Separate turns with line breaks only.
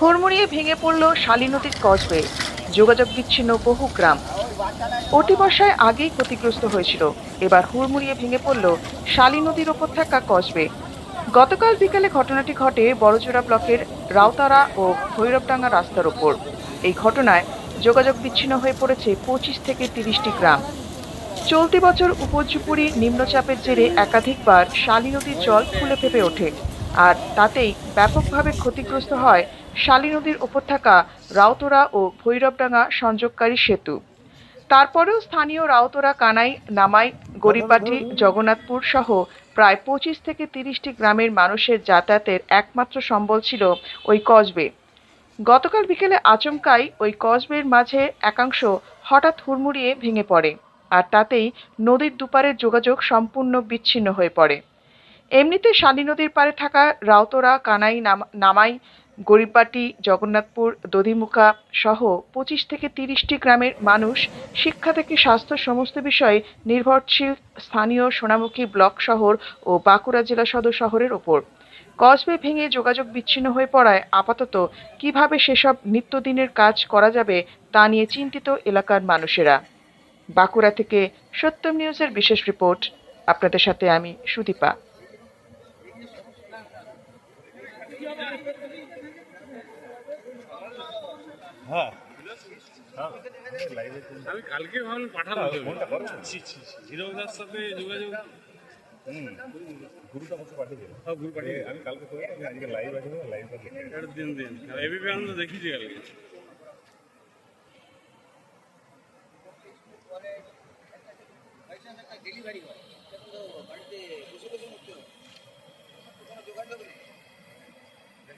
হুড়মুড়িয়ে ভেঙে পড়ল শালী নদীর কসবে। যোগাযোগ বিচ্ছিন্ন বহু গ্রাম। অতি বর্ষায় আগেই ক্ষতিগ্রস্ত হয়েছিল। এবার হুড়মুড়িয়ে ভেঙে পড়ল শালী নদীর ওপর থাকা কসবে। গতকাল বিকালে ঘটনাটি ঘটে বড়জোড়া ব্লকের রাউতারা ও ভৈরবডাঙ্গা রাস্তার ওপর এই ঘটনায় যোগাযোগ বিচ্ছিন্ন হয়ে পড়েছে পঁচিশ থেকে তিরিশটি গ্রাম। চলতি বছর উপর্যুপুরি নিম্নচাপের জেরে একাধিকবার শালী নদীর জল ফুলে ফেপে ওঠে। আর তাতেই ব্যাপকভাবে ক্ষতিগ্রস্ত হয় শালী নদীর ওপর থাকা রাউতরা ও ভৈরবডাঙ্গা সংযোগকারী সেতু। তারপরেও স্থানীয় রাউতরা কানাই, নামাই গরিবাটি জগন্নাথপুর সহ প্রায় পঁচিশ থেকে তিরিশটি গ্রামের মানুষের যাতায়াতের একমাত্র সম্বল ছিল ওই কসবে। গতকাল বিকেলে আচমকাই ওই কসবের মাঝে একাংশ হঠাৎ হুড়মুড়িয়ে ভেঙে পড়ে, আর তাতেই নদীর দুপারের যোগাযোগ সম্পূর্ণ বিচ্ছিন্ন হয়ে পড়ে। এমনিতে শালী নদীর পাড়ে থাকা রাউতরা, কানাই, নাম- নামাই গরিববাটি জগন্নাথপুর, দধিমুখা সহ পঁচিশ থেকে তিরিশটি গ্রামের মানুষ শিক্ষা থেকে স্বাস্থ্য সমস্ত বিষয়ে নির্ভরশীল স্থানীয় সোনামুখী ব্লক শহর ও বাঁকুড়া জেলা সদর শহরের ওপর। কসবে ভেঙে যোগাযোগ বিচ্ছিন্ন হয়ে পড়ায় আপাতত কীভাবে সেসব নিত্যদিনের কাজ করা যাবে তা নিয়ে চিন্তিত এলাকার মানুষেরা। বাঁকুড়া থেকে সত্যম নিউজের বিশেষ রিপোর্ট। আপনাদের সাথে আমি সুদীপা।
হ্যাঁ।
আমি কালকে ভাবলাম ছি ছি হিরোদার সাথে যোগাযোগ।
গুরুটা আমাকে পাঠিয়ে দিল।
সব গ্রুপ পাঠিয়ে
আমি কালকে করে আজকে লাইভ আছে লাইভটা দেখে
দিন দিন। এবিপি আনন্দ দেখিয়েছি কালকে।